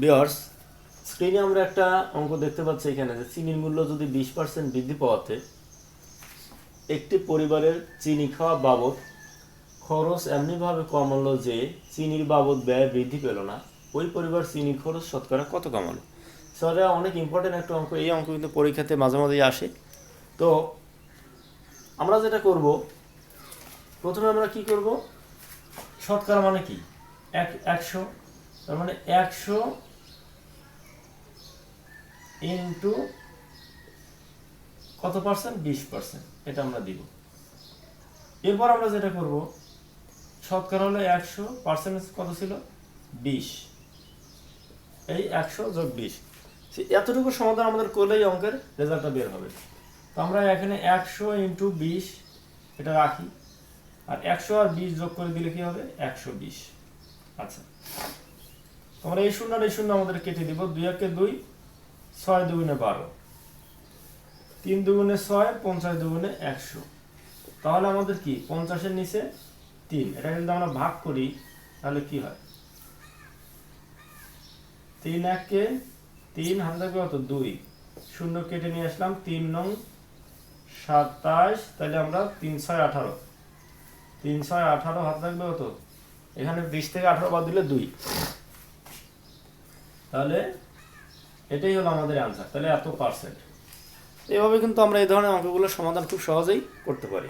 বিয়ার্স স্ক্রিনে আমরা একটা অঙ্ক দেখতে পাচ্ছি এখানে যে চিনির মূল্য যদি বিশ পার্সেন্ট বৃদ্ধি পাওয়াতে একটি পরিবারের চিনি খাওয়া বাবদ খরচ এমনিভাবে কমালো যে চিনির বাবদ ব্যয় বৃদ্ধি পেল না, ওই পরিবার চিনি খরচ শতকরা কত কমালো? সো এটা অনেক ইম্পর্টেন্ট একটা অঙ্ক, এই অঙ্ক কিন্তু পরীক্ষাতে মাঝে মাঝেই আসে। তো আমরা যেটা করব, প্রথমে আমরা কি করব? শতকরা মানে কি? এক, একশো তার মানে একশো ইন্টু কত পার্সেন্ট? বিশ পার্সেন্ট। এটা আমরা দিব। এরপর আমরা যেটা করব, শতকরা হলো একশো পার্সেন্টেজ কত ছিল? বিশ। এই একশো যোগ বিশ। এতটুকু সমাধান আমাদের করলেই অঙ্কের রেজাল্টটা বের হবে। তো আমরা এখানে একশো ইন্টু বিশ, এটা রাখি। আর একশো আর বিশ যোগ করে দিলে কি হবে? একশো বিশ। আচ্ছা। আমরা এই শূন্য এই শূন্য আমাদের কেটে দিব। দুই একে দুই, ছয় দুগুণে বারো। তিন দুগুণে ছয়, পঞ্চাশ দুগুণে একশো। তাহলে আমাদের কি? পঞ্চাশের নিচে তিন। এটা যদি আমরা ভাগ করি, তাহলে কি হয়? তিন এককে তিন হাতে থাকবে কত? দুই। শূন্য কেটে নিয়ে আসলাম, তিন নং সাতাশ। তাহলে আমরা তিন ছয় আঠারো। তিন ছয় আঠারো হাত থাকবে কত? এখানে বিশ থেকে আঠারো বাদ দিলে দুই। তাহলে এটাই হলো আমাদের অ্যান্সার তাহলে এত পার্সেন্ট এভাবে কিন্তু আমরা এই ধরনের অঙ্কগুলোর সমাধান খুব সহজেই করতে পারি।